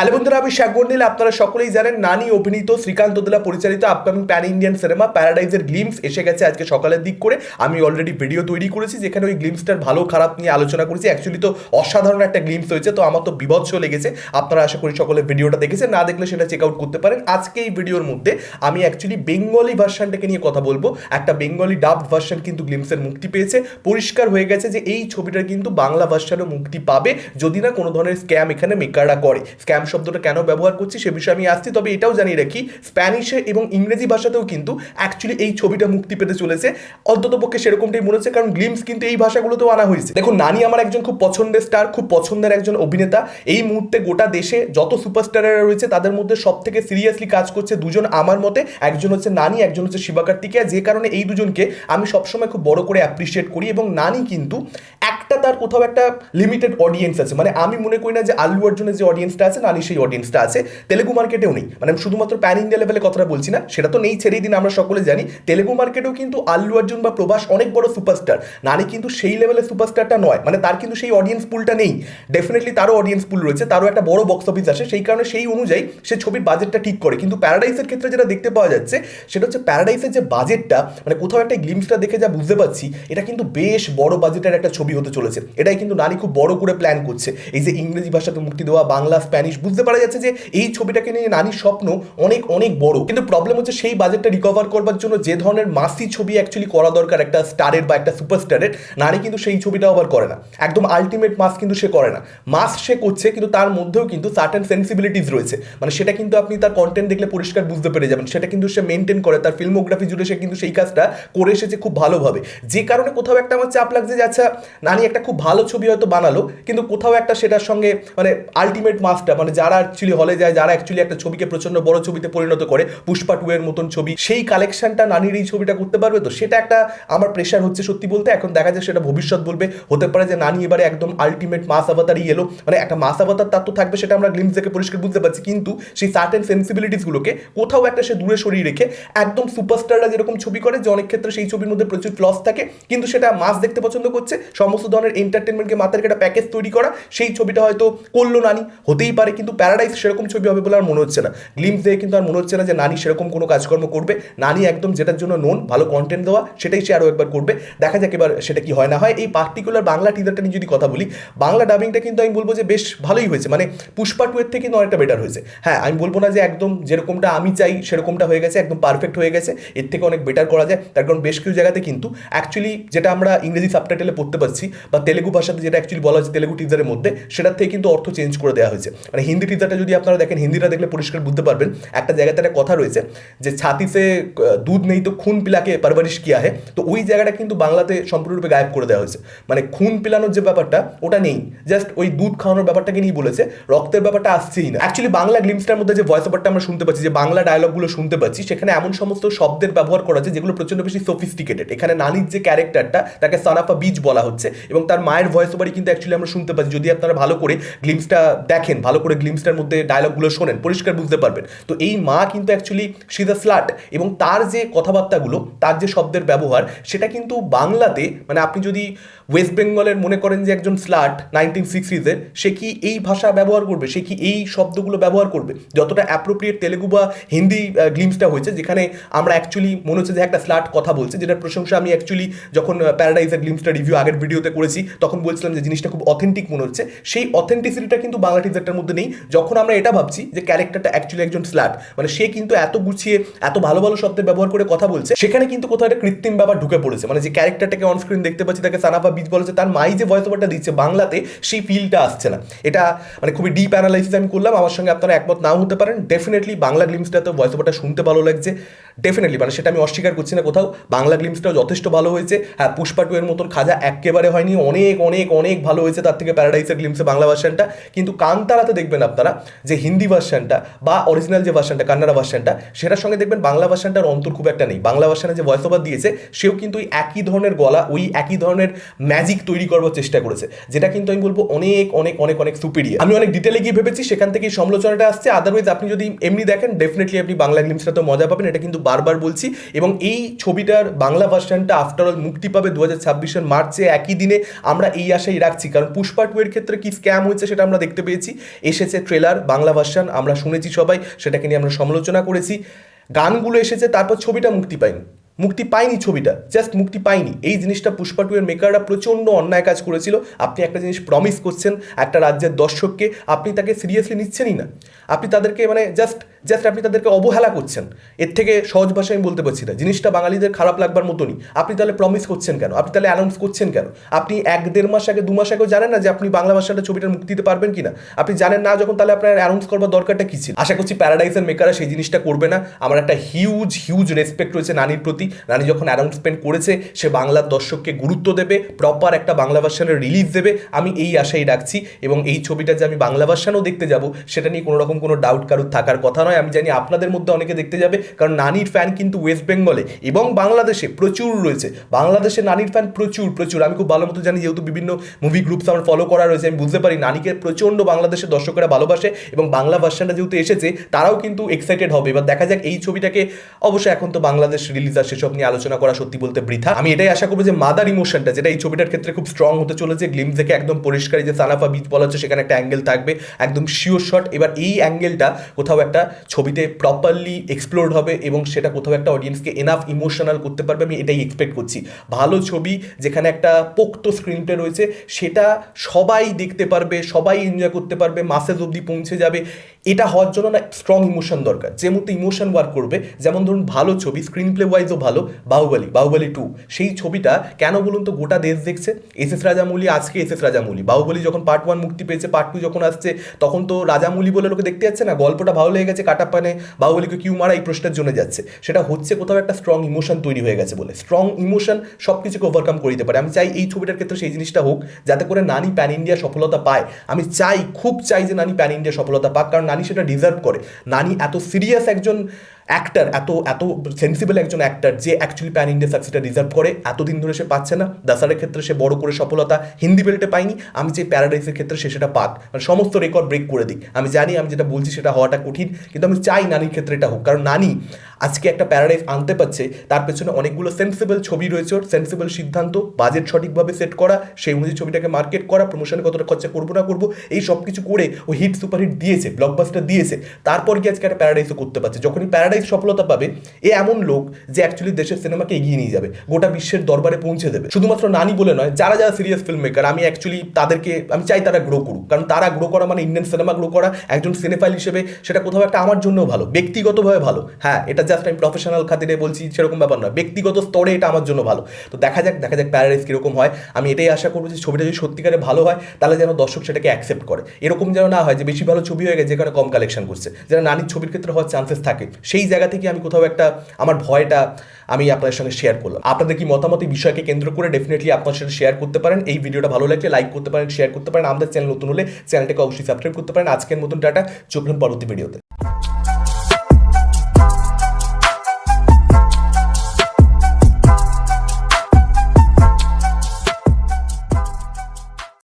Hello বন্ধুরা, আমি শাকবর নীল। আপনারা সকলেই জানেন, নানি অভিনীত শ্রীকান্ত দোলা পরিচালিত আপকামিং প্যান ইন্ডিয়ান সিনেমা প্যারাডাইজের গ্লিমস এসে গেছে আজকে সকালের দিক করে। আমি অলরেডি ভিডিও তৈরি করেছি, যেখানে ওই গ্লিমসটার ভালো খারাপ নিয়ে আলোচনা করেছি। অ্যাকচুয়ালি তো অসাধারণ একটা গ্লিমস হয়েছে, তো আমার তো বিভৎস লেগেছে। আপনারা আশা করি সকলে ভিডিওটা দেখেছেন, না দেখলে সেটা চেক আউট করতে পারেন। আজকে এই ভিডিওর মধ্যে আমি অ্যাকচুয়ালি বেঙ্গলি ভার্সানটাকে নিয়ে কথা বলব। একটা বেঙ্গলি ডাবড ভার্সান কিন্তু গ্লিমসের মুক্তি পেয়েছে। পরিষ্কার হয়ে গেছে যে এই ছবিটার কিন্তু বাংলা ভার্সানও মুক্তি পাবে, যদি না কোনো ধরনের স্ক্যাম এখানে মেকাররা করে। স্ক্যাম শব্দটা কেন ব্যবহার করছি সে বিষয়ে আমি আসছি, তবে এটাও জানিয়ে রাখি, স্প্যানিশে এবং ইংরেজি ভাষাতেও কিন্তু অ্যাকচুয়ালি এই ছবিটা মুক্তি পেতে চলেছে। অন্তত পক্ষে সেরকমটাই মনে হচ্ছে, কারণ গ্লিমস কিন্তু এই ভাষাগুলোতেও আনা হয়েছে। দেখুন, নানি আমার একজন খুব পছন্দের স্টার খুব পছন্দের একজন অভিনেতা। এই মুহূর্তে গোটা দেশে যত সুপারস্টাররা রয়েছে, তাদের মধ্যে সব থেকে সিরিয়াসলি কাজ করছে দুজন আমার মতে। একজন হচ্ছে নানি, একজন হচ্ছে শিবা কার্তিকেয়া। যে কারণে এই দুজনকে আমি সবসময় খুব বড় করে অ্যাপ্রিসিয়েট করি এবং নানি কিন্তু একটা তার কোথাও একটা লিমিটেড অডিয়েন্স আছে। মানে আমি মনে করি না যে আল্লু অর্জুনের যে অডিয়েন্সটা আছে, নানি সেই অডিয়েন্সটা আছে। তেলেগু মার্কেটেও নেই। মানে আমি শুধুমাত্র প্যান ইন্ডিয়া লেভেলে কথাটা বলছি না, সেটা তো নেই, ছেড়েই দিন, আমরা সকলে জানি। তেলেগু মার্কেটেও কিন্তু আল্লু অর্জুন বা প্রভাস অনেক বড় সুপারস্টার নানি কিন্তু সেই লেভেলের সুপারস্টারটা নয়। মানে তার কিন্তু সেই অডিয়েন্স পুলটা নেই। ডেফিনেটলি তারও অডিয়েন্স পুল রয়েছে, তারও একটা বড় বক্স অফিস আসে সেই কারণে সেই অনুযায়ী সে ছবির বাজেটটা ঠিক করে। কিন্তু প্যারাডাইসের ক্ষেত্রে যেটা দেখতে পাওয়া যাচ্ছে, সেটা হচ্ছে প্যারাডাইসের যে বাজেটটা মানে কোথাও একটা গ্লিমসটা দেখে যা বুঝতে পারছি, এটা কিন্তু বেশ বড় বাজেটের একটা ছবি হতে চলেছে। এটাই কিন্তু নানি খুব বড় করে প্ল্যান করছে। এই যে ইংরেজি ভাষাতে মুক্তি দেওয়া, বাংলা স্প্যানিশ বুঝতে পারা যাচ্ছে যে এই ছবিটাকে নিয়ে নানির স্বপ্ন অনেক অনেক বড়। কিন্তু প্রবলেম হচ্ছে সেই বাজেটটা রিকভার করবার জন্য যে ধরনের মাসি ছবি অ্যাকচুয়ালি করা দরকার, একটা স্টারের বা একটা সুপারস্টারের নানি কিন্তু সেই ছবিটা আবার করে না। একদম আলটিমেট মাস কিন্তু সে করে না। মাস সে করছে, কিন্তু তার মধ্যেও কিন্তু সার্টেন সেন্সিবিলিটিস রয়েছে। মানে সেটা কিন্তু আপনি তার কন্টেন্ট দেখলে পরিষ্কার বুঝতে পেরে যাবেন। সেটা কিন্তু সে মেনটেন করে। তার ফিল্মোগ্রাফি জুড়ে সে কিন্তু সেই কাজটা করে এসেছে খুব ভালোভাবে। যে কারণে কোথাও একটা আমার চাপ লাগছে যে আচ্ছা নানি একটা খুব ভালো ছবি হয়তো বানালো, কিন্তু কোথাও একটা সেটার সঙ্গে মানে আলটিমেট মাসটা মানে যারা অ্যাকচুয়ালি হলে যায়, যারা অ্যাকচুয়ালি একটা ছবিকে প্রচণ্ড বড় ছবিতে পরিণত করে, পুষ্পা টু এর মতন ছবি, সেই কালেকশনটা নানির এই ছবিটা করতে পারবে তো? সেটা একটা আমার প্রেশার হচ্ছে সত্যি বলতে। এখন দেখা যায় সেটা ভবিষ্যৎ বলবে। হতে পারে যে নানি এবারে একদম আলটিমেট মাস আভাতারই এলো। মানে একটা মাস আভাতার তার তো থাকবে, সেটা আমরা গ্লিমস দেখে পরিষ্কার বুঝতে পারছি। কিন্তু সেই সার্টেন সেন্সিবিলিটিসগুলোকে কোথাও একটা সে দূরে সরিয়ে রেখে একদম সুপারস্টাররা যেরকম ছবি করে, যে অনেক ক্ষেত্রে সেই ছবির মধ্যে প্রচুর ফ্লস থাকে, কিন্তু সেটা মাস দেখতে পছন্দ করছে। সমস্ত ধরনের এন্টারটেনমেন্টকে মাথার একটা প্যাকেজ তৈরি করা, সেই ছবিটা হয়তো করল নানি। হতেই পারে কিন্তু প্যারাডাইস সেরকম ছবি হবে বলে আর মনে হচ্ছে না। গ্লিমস দেখে কিন্তু আর মনে হচ্ছে না যে নানি সেরকম কোনো কাজকর্ম করবে। নানি একদম যেটার জন্য নোন ভালো কন্টেন্ট দেওয়া, সেটাই সে আরও একবার করবে। দেখা যাক এবার সেটা কি হয় না হয়। এই পার্টিকুলার বাংলা টিজারটা নিয়ে যদি কথা বলি, বাংলা ডাবিংটা কিন্তু আমি বলব যে বেশ ভালোই হয়েছে। মানে পুষ্পা টু এর থেকে কিন্তু অনেকটা বেটার হয়েছে। হ্যাঁ আমি বলব না যে একদম যেরকমটা আমি চাই সেরকমটা হয়ে গেছে, একদম পারফেক্ট হয়ে গেছে। এর থেকে অনেক বেটার করা যায়। তার কারণ বেশ কিছু জায়গাতে কিন্তু অ্যাকচুয়ালি যেটা আমরা ইংরেজি সাবটাইটেলে পড়তে পারছি বা তেলেগু ভাষাতে যেটা অ্যাকচুয়ালি বলা হচ্ছে তেলেগু টিজারের মধ্যে, সেটার থেকে কিন্তু অর্থ চেঞ্জ করে দেওয়া হয়েছে। মানে হিন্দি টিজারটা যদি আপনারা দেখেন, হিন্দিটা দেখলে পরিষ্কার বুঝতে পারবেন, একটা জায়গাতে একটা কথা রয়েছে যে ছাতিতে দুধ নেই তো খুন পিলাকে পারবারিশ কিয়া হে তো ওই জায়গাটা কিন্তু বাংলাতে সম্পূর্ণরূপে গায়েব করে দেওয়া হয়েছে। মানে খুন পিলানোর যে ব্যাপারটা, ওটা নেই। জাস্ট ওই দুধ খাওয়ানোর ব্যাপারটাকে নিয়ে বলেছে, রক্তের ব্যাপারটা আসছেই না। অ্যাকচুয়ালি বাংলা গ্লিমসটার মধ্যে যে ভয়েস ওভারটা আমরা শুনতে পাচ্ছি, যে বাংলা ডায়লগগুলো শুনতে পাচ্ছি, সেখানে এমন সমস্ত শব্দের ব্যবহার করা আছে, যেগুলো প্রচণ্ড বেশি সফিস্টিকেটেড এখানে নানির যে ক্যারেক্টারটা তাকে সানাফা বীজ বলা হচ্ছে, এবং তার মায়ের ভয়েস ওভারই কিন্তু অ্যাকচুয়ালি আমরা শুনতে পাচ্ছি। যদি আপনারা ভালো করে গ্লিমসটা দেখেন, ভালো করে গ্লিমসটার মধ্যে ডায়লগগুলো শোনেন, পরিষ্কার বুঝতে পারবেন। তো এই মা কিন্তু অ্যাকচুয়ালি সিজ স্লাট এবং তার যে কথাবার্তাগুলো, তার যে শব্দের ব্যবহার, সেটা কিন্তু বাংলাতে মানে আপনি যদি ওয়েস্ট বেঙ্গলের মনে করেন যে একজন স্লাট নাইনটিন সিক্সটিজের সে কি এই ভাষা ব্যবহার করবে? সে কি এই শব্দগুলো ব্যবহার করবে? যতটা অ্যাপ্রোপ্রিয়েট তেলেগু বা হিন্দি গ্লিমসটা হয়েছে, যেখানে আমরা অ্যাকচুয়ালি মনে হচ্ছে যে একটা স্লাট কথা বলছে, যেটার প্রশংসা আমি অ্যাকচুয়ালি যখন প্যারাডাইজের গ্লিমসটা রিভিউ আগের ভিডিওতে করেছি, তখন বলছিলাম যে জিনিসটা খুব অথেন্টিক মনে হচ্ছে। সেই অথেন্টিসিটিটা কিন্তু বাংলা টিজারটার মধ্যে নেই। যখন আমরা এটা ভাবছি যে ক্যারেক্টারটা অ্যাকচুয়ালি একজন স্ল্যাট মানে সে কিন্তু এত গুছিয়ে, এত ভালো ভালো শব্দের ব্যবহার করে কথা বলছে, সেখানে কিন্তু কোথাও একটা কৃত্রিম ব্যাপার ঢুকে পড়েছে। মানে যে ক্যারেক্টারটাকে অন স্ক্রিন দেখতে পাচ্ছি, তাকে সানাফা বীজ বলেছে তার মাই যে ভয়েস ওভারটা দিচ্ছে বাংলাতে, সেই ফিলটা আসছে না। এটা মানে খুবই ডিপ অ্যানালাইসিস আমি করলাম, আমার সঙ্গে আপনারা একমত নাও হতে পারেন। ডেফিনেটলি বাংলা গ্লিমসটাতে ভয়েস ওভারটা শুনতে ভালো লাগছে। ডেফিনেটলি মানে সেটা আমি অস্বীকার করছি না কোথাও। বাংলা গ্লিমসটাও যথেষ্ট ভালো হয়েছে। হ্যাঁ পুষ্পা টু এর মতন খাজা একেবারে হয়নি, অনেক অনেক অনেক ভালো হয়েছে তার থেকে প্যারাডাইসের গ্লিমসে বাংলা ভার্সানটা কিন্তু কান্তারাতে দেখবেন আপনারা যে হিন্দি ভার্সানটা বা অরিজিনাল যে ভার্সানটা কান্নাড়া ভার্সানটা সেটার সঙ্গে দেখবেন বাংলা ভার্সানটার অন্তর খুব একটা নেই। বাংলা ভার্সানে যে ভয়েস ওভার দিয়েছে, সেও কিন্তু ওই একই ধরনের গলা, ওই একই ধরনের ম্যাজিক তৈরি করবার চেষ্টা করেছে। যেটা কিন্তু আমি বলব অনেক অনেক অনেক অনেক সুপিরিয়ার আমি অনেক ডিটেলে গিয়ে ভেবেছি, সেখান থেকে সমালোচনাটা আসছে। আদারওয়াইজ আপনি যদি এমনি দেখেন ডেফিনেটলি আপনি বাংলা গ্লিমসটা তো মজা পাবেন, এটা কিন্তু বারবার বলছি। এবং এই ছবিটার বাংলা ভার্সানটা আফটার অল মুক্তি পাবে দু হাজার ছাব্বিশের মার্চে, একই দিনে আমরা এই আশাই রাখছি। কারণ পুষ্পা টু এর ক্ষেত্রে কি স্ক্যাম হয়েছে সেটা আমরা দেখতে পেয়েছি। এসেছে এসেছে ট্রেলার বাংলা ভার্সান আমরা শুনেছি সবাই, সেটাকে নিয়ে আমরা সমালোচনা করেছি। গানগুলো এসেছে, তারপর ছবিটা মুক্তি পায়নি। মুক্তি পায়নি ছবিটা জাস্ট মুক্তি পায়নি। এই জিনিসটা পুষ্পা টু এর মেকাররা প্রচণ্ড অন্যায় কাজ করেছিল। আপনি একটা জিনিস প্রমিস করছেন একটা রাজ্যের দর্শককে, আপনি তাকে সিরিয়াসলি নিচ্ছেনই না। আপনি তাদেরকে মানে জাস্ট জাস্ট আপনি তাদেরকে অবহেলা করছেন। এর থেকে সহজ ভাষায় আমি বলতে পারছি না। জিনিসটা বাঙালিদের খারাপ লাগবার মতনই। আপনি তাহলে প্রমিস করছেন কেন? আপনি তাহলে অ্যানাউন্স করছেন কেন? আপনি এক দেড় মাস আগে, দু মাস আগেও জানেন না যে আপনি বাংলা ভাষাটা ছবিটা মুক্তি দিতে পারবেন কিনা? আপনি জানেন না যখন তাহলে আপনার অ্যানাউন্স করবার দরকারটা কী ছিল? আশা করছি প্যারাডাইসের মেকাররা সেই জিনিসটা করবে না। আমার একটা হিউজ হিউজ রেসপেক্ট রয়েছে নানির প্রতি। নানি যখন অ্যানাউন্সমেন্ট করেছে, সে বাংলার দর্শককে গুরুত্ব দেবে প্রপার একটা বাংলা ভার্সানের রিলিজ দেবে। আমি এই আশাই রাখছি এবং এই ছবিটা যে আমি বাংলা ভার্সানও দেখতে যাব, সেটা নিয়ে কোনো রকম কোনো ডাউট কারুর থাকার কথা নয়। আমি জানি আপনাদের মধ্যে অনেকে দেখতে যাবে, কারণ নানির ফ্যান কিন্তু ওয়েস্ট বেঙ্গলে এবং বাংলাদেশে প্রচুর রয়েছে। বাংলাদেশে নানির ফ্যান প্রচুর প্রচুর। আমি খুব ভালো মতো জানি যেহেতু বিভিন্ন মুভি গ্রুপস আমার ফলো করা রয়েছে, আমি বুঝতে পারি নানিকে প্রচণ্ড বাংলাদেশের দর্শকেরা ভালোবাসে এবং বাংলা ভার্সানটা যেহেতু এসেছে, তারাও কিন্তু এক্সাইটেড হবে। এবার দেখা যাক এই ছবিটাকে অবশ্যই এখন তো বাংলাদেশ রিলিজ আর সেসব নিয়ে আলোচনা করা সত্যি বলতে বৃথা। আমি এটাই আশা করব যে মাদার ইমোশনটা যেটা এই ছবিটার ক্ষেত্রে খুব স্ট্রং হতে চলেছে গ্লিম থেকে একদম পরিষ্কার যে সানাফা বিচ বলা হচ্ছে, সেখানে একটা অ্যাঙ্গেল থাকবে, একদম শিওর শট এবার এই অ্যাঙ্গেলটা কোথাও একটা ছবিতে প্রপারলি এক্সপ্লোর্ড হবে এবং সেটা কোথাও একটা অডিয়েন্সকে এনাফ ইমোশনাল করতে পারবে, আমি এটাই এক্সপেক্ট করছি। ভালো ছবি যেখানে একটা পোক্ত স্ক্রিন প্লে রয়েছে, সেটা সবাই দেখতে পারবে, সবাই এনজয় করতে পারবে মাসেজ অবধি পৌঁছে যাবে। এটা হওয়ার জন্য না স্ট্রং ইমোশন দরকার। যে মতো ইমোশন ওয়ার্ক করবে, যেমন ধরুন ভালো ছবি স্ক্রিন প্লে ওয়াইজও ভালো, বাহুবলী বাহুবলী টু সেই ছবিটা কেন বলুন তো গোটা দেশ দেখছে? এস এস রাজামৌলি, আজকে এস এস রাজামৌলি। বাহুবলী যখন পার্ট ওয়ান মুক্তি পেয়েছে পার্ট টু যখন আসছে, তখন তো রাজামৌলি বলে লোকে দেখতে যাচ্ছে না? গল্পটা ভালো লেগে গেছে কাটা পানে বাহুবলীকে কিউ মারা এই প্রশ্নের জন্য যাচ্ছে। সেটা হচ্ছে কোথাও একটা স্ট্রং ইমোশন তৈরি হয়ে গেছে বলে। স্ট্রং ইমোশন সব কিছুকে ওভারকাম করে দিতে পারে। আমি চাই এই ছবিটার ক্ষেত্রে সেই জিনিসটা হোক, যাতে করে নানি প্যান ইন্ডিয়া সফলতা পায়। আমি চাই, খুব চাই যে নানি প্যান ইন্ডিয়া সফলতা পাক। কারণ নানি সেটা ডিজার্ভ করে। নানি এত সিরিয়াস একজন অ্যাক্টার এত এত সেন্সিবল একজন অ্যাক্টার যে অ্যাকচুয়ালি প্যান ইন্ডিয়া সাকসেসটা ডিজার্ভ করে, এতদিন ধরে সে পাচ্ছে না। দাসারের ক্ষেত্রে সে বড় করে সফলতা হিন্দি বেল্টে পায়নি আমি যে প্যারাডাইসের ক্ষেত্রে সে সেটা পাক। মানে সমস্ত রেকর্ড ব্রেক করে দিক। আমি জানি, আমি যেটা বলছি সেটা হওয়াটা কঠিন, কিন্তু আমি চাই নানির ক্ষেত্রে এটা হোক। কারণ নানি আজকে একটা প্যারাডাইস আনতে পারছে, তার পেছনে অনেকগুলো সেন্সিবল ছবি রয়েছে ওর সেন্সিবল সিদ্ধান্ত বাজেট সঠিকভাবে সেট করা, সেই অনুযায়ী ছবিটাকে মার্কেট করা প্রমোশনে কতটা খরচা করব না করব, এই সব কিছু করে ও হিট সুপারহিট দিয়েছে ব্লকবাস্টার দিয়েছে। তারপর কি আজকে একটা প্যারাডাইসও করতে পারছে। যখনই প্যারাডাইস সফলতা পাবে, এ এমন লোক যে অ্যাকচুয়ালি দেশের সিনেমাকে এগিয়ে নিয়ে যাবে, গোটা বিশ্বের দরবারে পৌঁছে দেবে। শুধুমাত্র নানি বলে নয়, যারা যারা সিরিয়াস ফিল্ম মেকার আমি অ্যাকচুয়ালি তাদেরকে, আমি চাই তারা গ্রো করুক। কারণ তারা গ্রো করা মানে ইন্ডিয়ান সিনেমা গ্রো করা, একজন সিনেফাইল হিসেবে সেটা কোথাও একটা আমার জন্যও ভালো, ব্যক্তিগতভাবে ভালো। হ্যাঁ এটা জাস্ট আমি প্রফেশনাল খাতিরে বলছি, সেরকম ব্যাপার নয়, ব্যক্তিগত স্তরে এটা আমার জন্য ভালো। তো দেখা যাক দেখা যাক প্যারাডাইস কীরকম হয়। আমি এটাই আশা করব যে ছবিটা যদি সত্যিকারে ভালো হয়, তাহলে যেন দর্শক সেটাকে অ্যাকসেপ্ট করে। এরকম যেন না হয় যে বেশি ভালো ছবি হয়ে গেছে যেখানে কম কালেকশন করছে। যেটা নানির ছবির ক্ষেত্রে হওয়ার চান্সেস থাকে, সেই জায়গা থেকে আমি কোথাও একটা, আমার ভয়টা আমি আপনাদের সঙ্গে শেয়ার করলাম। আপনাদের কি মতামত এই বিষয়কে কেন্দ্র করে ডেফিনেটলি আপনার সাথে শেয়ার করতে পারেন। এই ভিডিওটা ভালো লাগলে লাইক করতে পারেন শেয়ার করতে পারেন। আমাদের চ্যানেল নতুন হলে চ্যানেলটাকে অবশ্যই সাবস্ক্রাইব করতে পারেন। আজকের মতন টাটা। চোখ পরবর্তী ভিডিওতে